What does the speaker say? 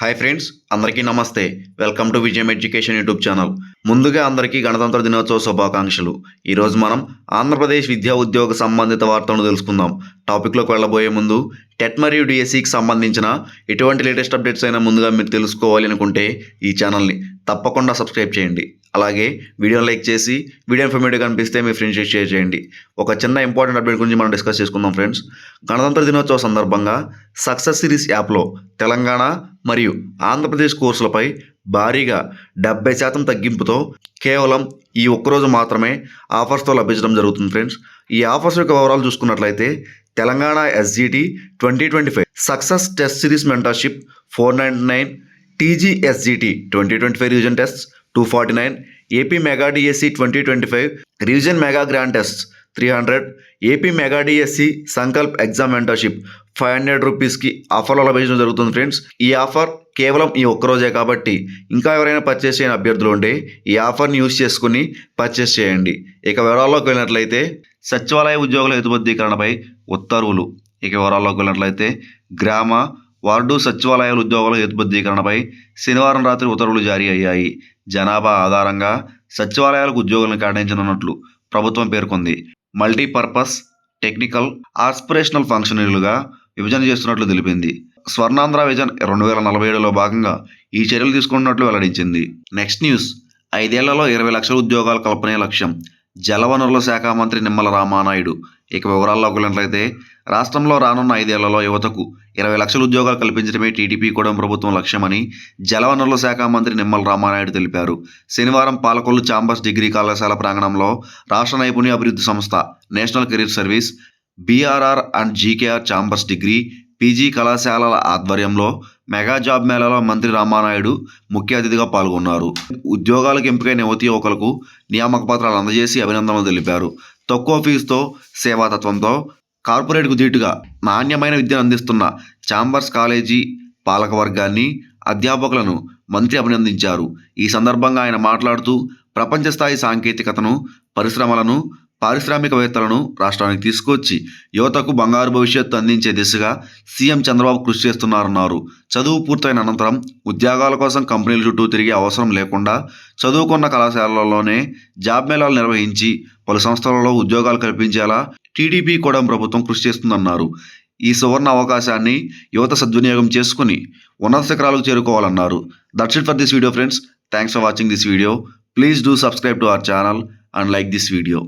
Hi friends అందరికీ నమస్తే. Welcome to Vijayam education YouTube channel. ముందుగా అందరికీ గణతంత్ర దినోత్సవ శుభాకాంక్షలు. ఈరోజు మనం ఆంధ్రప్రదేశ్ విద్యా ఉద్యోగ సంబంధిత వార్తలను తెలుసుకుందాం. టాపిక్లోకి వెళ్ళబోయే ముందు టెట్ మరియు డిఎస్సికి సంబంధించిన ఎటువంటి లేటెస్ట్ అప్డేట్స్ అయినా ముందుగా మీరు తెలుసుకోవాలి అనుకుంటే ఈ ఛానల్ని తప్పకుండా సబ్స్క్రైబ్ చేయండి. అలాగే వీడియో లైక్ చేసి వీడియో ఇన్ఫర్మేటివ్ కనిపిస్తే మీ ఫ్రెండ్స్ షేర్ చేయండి. ఒక చిన్న ఇంపార్టెంట్ అప్డేట్ గురించి మనం డిస్కస్ చేసుకుందాం ఫ్రెండ్స్. గణతంత్ర దినోత్సవ సందర్భంగా సక్సెస్ సిరీస్ యాప్లో తెలంగాణ మరియు ఆంధ్రప్రదేశ్ కోర్సులపై భారీగా డెబ్బై శాతం తగ్గింపుతో కేవలం ఈ ఒక్కరోజు మాత్రమే ఆఫర్స్తో లభించడం జరుగుతుంది ఫ్రెండ్స్. ఈ ఆఫర్స్ యొక్క వివరాలు చూసుకున్నట్లయితే Telangana SGT twenty twenty five success test series mentorship four ninety nine TGSGT twenty twenty five revision test two forty nine AP mega DSC twenty twenty five revision mega grand test three hundred AP mega DSC Sankalp exam mentorship five hundred రూపీస్కి ఆఫర్లో లభించడం జరుగుతుంది friends. ఈ offer కేవలం ఈ ఒక్కరోజే కాబట్టి ఇంకా ఎవరైనా పర్చేస్ చేయని అభ్యర్థులు ఉంటే ఈ ఆఫర్ని యూస్ చేసుకుని పర్చేస్ చేయండి. ఇక వివరాల్లోకి వెళ్ళినట్లయితే సచివాలయ ఉద్యోగుల హేతుబద్ధీకరణపై ఉత్తర్వులు. ఇక వివరాల్లోకి వెళ్ళినట్లయితే గ్రామ వార్డు సచివాలయాల ఉద్యోగుల హేతుబద్ధీకరణపై శనివారం రాత్రి ఉత్తర్వులు జారీ అయ్యాయి. జనాభా ఆధారంగా సచివాలయాలకు ఉద్యోగులను కేటాయించనున్నట్లు ప్రభుత్వం పేర్కొంది. మల్టీపర్పస్ టెక్నికల్ ఆస్పిరేషనల్ ఫంక్షనరీలుగా విభజన చేస్తున్నట్లు తెలిపింది. స్వర్ణాంధ్ర విజన్ రెండు వేల నలభై ఏడులో భాగంగా ఈ చర్యలు తీసుకున్నట్లు వెల్లడించింది. Next news. ఐదేళ్ళలో ఇరవై లక్షల ఉద్యోగాల కల్పనే లక్ష్యం. జలవనరుల శాఖ మంత్రి నిమ్మల రామానాయుడు. ఇక వివరాల్లోకి వెళ్ళినట్లయితే రాష్ట్రంలో రానున్న ఐదేళ్ళలో యువతకు ఇరవై లక్షల ఉద్యోగాలు కల్పించడమే టీడీపీ కూడా ప్రభుత్వం లక్ష్యమని జలవనరుల శాఖ మంత్రి నిమ్మల రామానాయుడు తెలిపారు. శనివారం పాలకొల్లు చాంబర్స్ డిగ్రీ కళాశాల ప్రాంగణంలో రాష్ట్ర నైపుణ్య అభివృద్ధి సంస్థ national career service BRR and GKR chambers degree PG కళాశాలల ఆధ్వర్యంలో మెగా జాబ్ మేళాలో మంత్రి రామానాయుడు ముఖ్య అతిథిగా పాల్గొన్నారు. ఉద్యోగాలకు ఎంపికైన యువతి యువకులకు నియామక పత్రాలు అందజేసి అభినందనలు తెలిపారు. తక్కువ ఫీజుతో సేవాతత్వంతో కార్పొరేట్కు ధీటుగా నాణ్యమైన విద్యను అందిస్తున్న చాంబర్స్ కాలేజీ పాలకవర్గాన్ని అధ్యాపకులను మంత్రి అభినందించారు. ఈ సందర్భంగా ఆయన మాట్లాడుతూ ప్రపంచ స్థాయి సాంకేతికతను పరిశ్రమలను పారిశ్రామికవేత్తలను రాష్ట్రానికి తీసుకొచ్చి యువతకు బంగారు భవిష్యత్తు అందించే దిశగా సీఎం చంద్రబాబు కృషి చేస్తున్నారన్నారు. చదువు పూర్తయిన అనంతరం ఉద్యోగాల కోసం కంపెనీల చుట్టూ తిరిగే అవసరం లేకుండా చదువుకున్న కళాశాలలోనే జాబ్ మేళాలు నిర్వహించి పలు సంస్థలలో ఉద్యోగాలు కల్పించేలా టీడీపీ కూడా ప్రభుత్వం కృషి చేస్తుందన్నారు. ఈ సువర్ణ అవకాశాన్ని యువత సద్వినియోగం చేసుకుని ఉన్నత శిఖరాలకు చేరుకోవాలన్నారు. That's it for this video friends thanks for watching this video please do subscribe to our channel and like this video